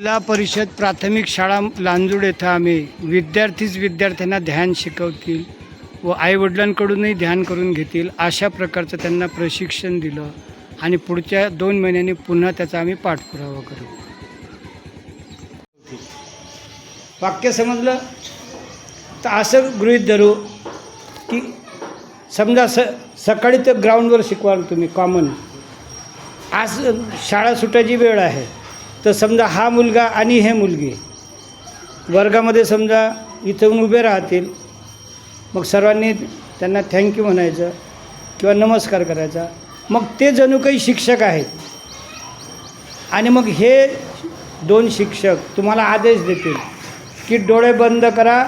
जिल्हा परिषद प्राथमिक शाळा लांजूड येथं आम्ही विद्यार्थीच विद्यार्थ्यांना ध्यान शिकवतील व आईवडिलांकडूनही ध्यान करून घेतील अशा प्रकारचं त्यांना प्रशिक्षण दिलं आणि पुढच्या दोन महिन्यांनी पुन्हा त्याचा आम्ही पाठपुरावा करू. वाक्य समजलं? तर असं गृहीत धरू की समजा स सकाळी तर ग्राउंडवर शिकवाल तुम्ही कॉमन आज शाळा सुटायची वेळ आहे. तर समजा हा मुलगा आणि हे मुलगी वर्गामध्ये समजा इथून उभे राहतील मग सर्वांनी त्यांना थँक्यू म्हणायचं किंवा नमस्कार करायचा. मग ते जणू काही शिक्षक आहेत. आणि मग हे दोन शिक्षक तुम्हाला आदेश देतील की डोळे बंद करा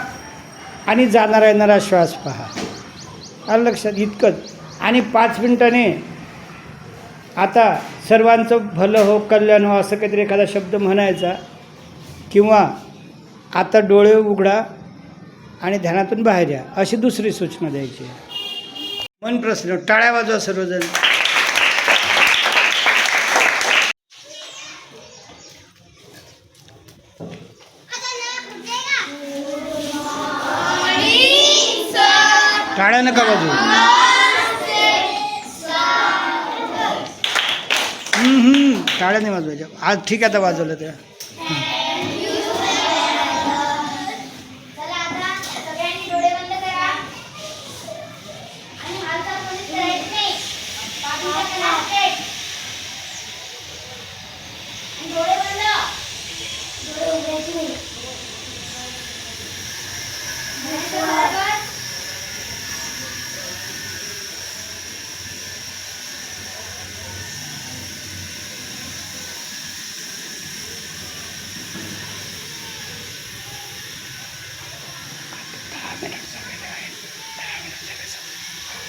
आणि जाणारा येणारा श्वास पहा. आलं लक्षात? इतकंच. आणि पाच मिनिटाने आता सर्वांचं भलं हो कल्याण हो असं काहीतरी एखादा शब्द म्हणायचा किंवा आता डोळे उघडा आणि ध्यानातून बाहेर या अशी दुसरी सूचना द्यायची मन प्रश्न टाळ्या वाजवा सर्वजण. टाळ्या नका वाजवू. टाळ्या नाही वाजवायच्या आज ठीक आहे आता वाजवलं त्या Thank you सगळ्यांनी डोळे बंद करा आणि हालचाल कोणीच करायची नाही बाजूला करा straight. आणि डोळे बंद डोळे उघडायचे नाही म्हणायचं बरोबर?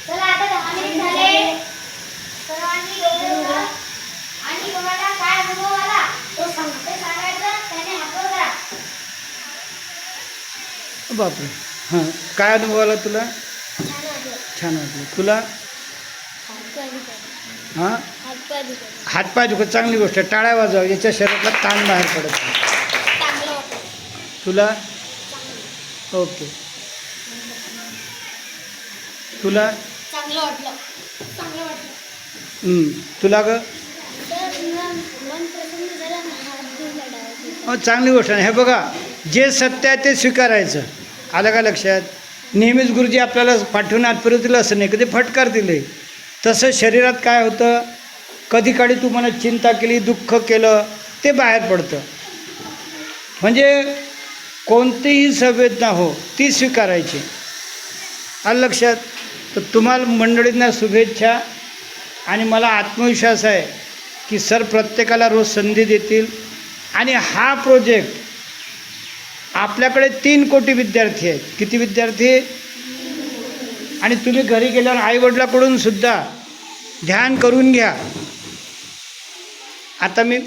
चला आता दहा मिनिट झाले सर्वांनी डोळे उघडा आणि कोणाला काय अनुभव आला तो सांग ते सांगायचं त्याने हातवर करा बापरे. हां. काय अनुभव आला तुला? छान वाटलं. तुला? हां? हातपाय दुखत. चांगली गोष्ट आहे. टाळ्या वाजवा. याच्या शरीरातला ताण बाहेर पडत नाही. तुला? ओके. तुला. तुला ग तर मन प्रसन्न झालं हात धुवून डायरेक्ट हो चांगली गोष्ट आहे. हे बघा जे सत्य आहे ते स्वीकारायचं. आलं का लक्षात? नेहमीच गुरुजी आपल्याला पाठवून आतपर्यंत दिलं असं नाही. कधी फटकार दिले. तसं शरीरात काय होतं? कधी काळी तू मला चिंता केली दुःख केलं ते बाहेर पडतं. म्हणजे कोणतीही संवेदना हो ती स्वीकारायची. आलं लक्षात? तर तुम्हाला मंडळींना शुभेच्छा. आणि मला आत्मविश्वास आहे की सर प्रत्येकाला रोज संधी देतील. आणि हा प्रोजेक्ट आपल्याकडे तीन कोटी विद्यार्थी आहेत. किती विद्यार्थी? आणि तुम्ही घरी गेल्यावर आईवडिलाकडून सुद्धा ध्यान करून घ्या. आता मी